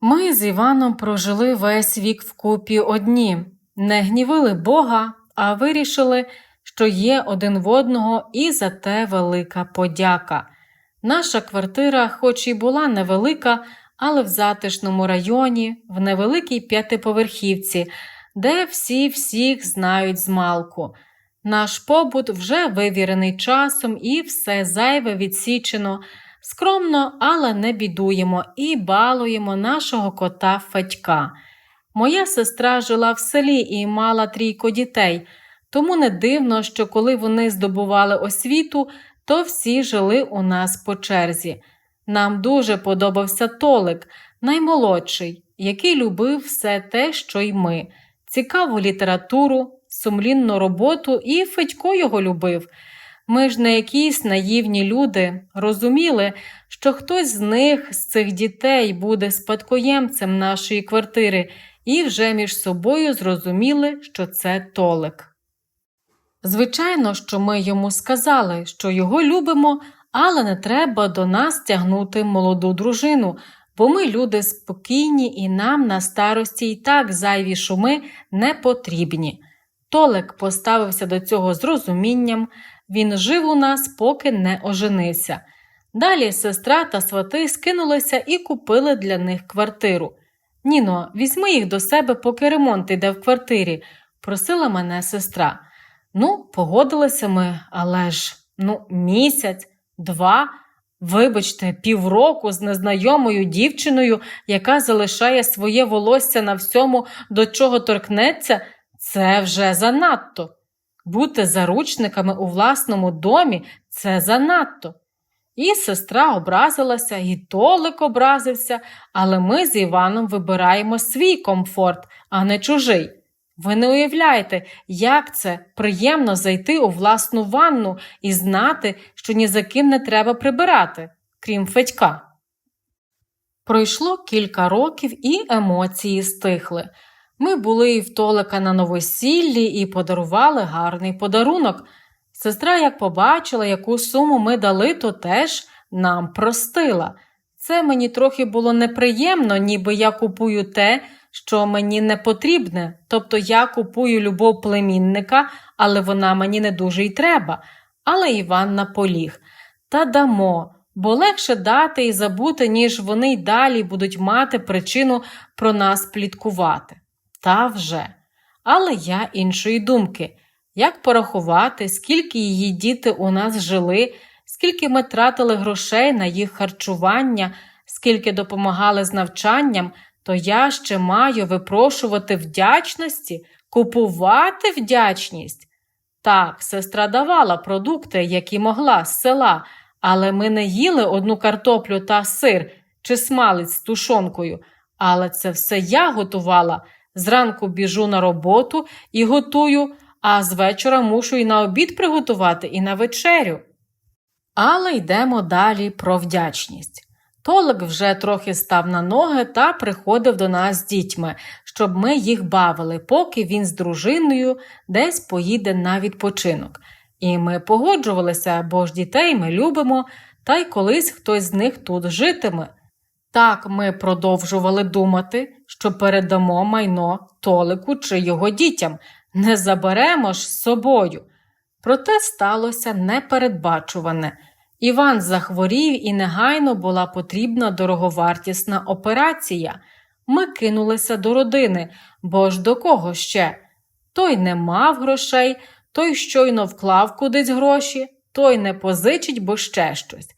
Ми з Іваном прожили весь вік вкупі одні, не гнівили Бога, а вирішили, що є один в одного, і за те велика подяка. Наша квартира, хоч і була невелика, але в затишному районі, в невеликій п'ятиповерхівці, де всі всіх знають змалку. Наш побут вже вивірений часом і все зайве відсічено. Скромно, але не бідуємо і балуємо нашого кота Федька. Моя сестра жила в селі і мала трійко дітей, тому не дивно, що коли вони здобували освіту, то всі жили у нас по черзі. Нам дуже подобався Толик, наймолодший, який любив все те, що й ми, цікаву літературу, сумлінну роботу, і Федько його любив. Ми ж не якісь наївні люди, розуміли, що хтось з них, з цих дітей, буде спадкоємцем нашої квартири, і вже між собою зрозуміли, що це Толик. Звичайно, що ми йому сказали, що його любимо, але не треба до нас тягнути молоду дружину, бо ми люди спокійні і нам на старості й так зайві шуми не потрібні. Толик поставився до цього з розумінням, він жив у нас, поки не оженився. Далі сестра та свати скинулися і купили для них квартиру. Ніно, візьми їх до себе, поки ремонт йде в квартирі, просила мене сестра. Ну, погодилися ми, але ж ну, місяць, два, вибачте, півроку з незнайомою дівчиною, яка залишає своє волосся на всьому, до чого торкнеться, це вже занадто. Бути заручниками у власному домі це занадто. І сестра образилася, і Толик образився, але ми з Іваном вибираємо свій комфорт, а не чужий. Ви не уявляєте, як це приємно зайти у власну ванну і знати, що ні за ким не треба прибирати, крім Федька. Пройшло кілька років і емоції стихли. Ми були і в Толика на новосіллі і подарували гарний подарунок. Сестра, як побачила, яку суму ми дали, то теж нам простила. Це мені трохи було неприємно, ніби я купую те, що мені не потрібне, тобто я купую любов племінника, але вона мені не дуже й треба. Але Іван наполіг. Та дамо, бо легше дати і забути, ніж вони й далі будуть мати причину про нас пліткувати. Та вже. Але я іншої думки. Як порахувати, скільки її діти у нас жили, скільки ми тратили грошей на їх харчування, скільки допомагали з навчанням, то я ще маю випрошувати вдячності, купувати вдячність. Так, сестра давала продукти, які могла з села, але ми не їли одну картоплю та сир чи смалець з тушонкою. Але це все я готувала. Зранку біжу на роботу і готую, а з вечора мушу і на обід приготувати, і на вечерю. Але йдемо далі про вдячність. Толик вже трохи став на ноги та приходив до нас з дітьми, щоб ми їх бавили, поки він з дружиною десь поїде на відпочинок. І ми погоджувалися, бо ж дітей ми любимо, та й колись хтось з них тут житиме. Так ми продовжували думати, що передамо майно Толику чи його дітям, не заберемо ж з собою. Проте сталося непередбачуване. Іван захворів і негайно була потрібна дороговартісна операція. Ми кинулися до родини, бо ж до кого ще? Той не мав грошей, той щойно вклав кудись гроші, той не позичить, бо ще щось.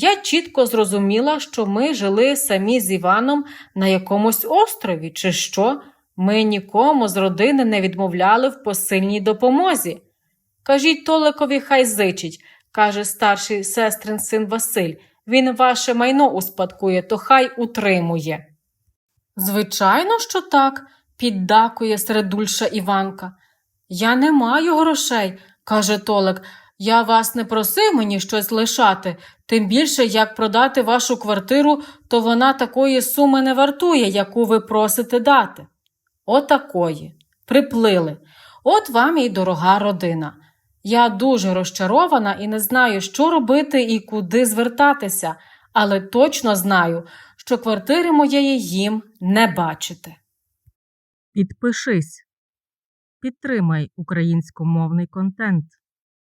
Я чітко зрозуміла, що ми жили самі з Іваном на якомусь острові, чи що. Ми нікому з родини не відмовляли в посильній допомозі. Кажіть Толикові, хай зичить, каже старший сестрин син Василь. Він ваше майно успадкує, то хай утримує. Звичайно, що так, піддакує середульша Іванка. Я не маю грошей, каже Толик. Я вас не просив мені щось лишати, тим більше, як продати вашу квартиру, то вона такої суми не вартує, яку ви просите дати. Отакої. Приплили. От вам і дорога родина. Я дуже розчарована і не знаю, що робити і куди звертатися, але точно знаю, що квартири моєї їм не бачити. Підпишись. Підтримай українськомовний контент.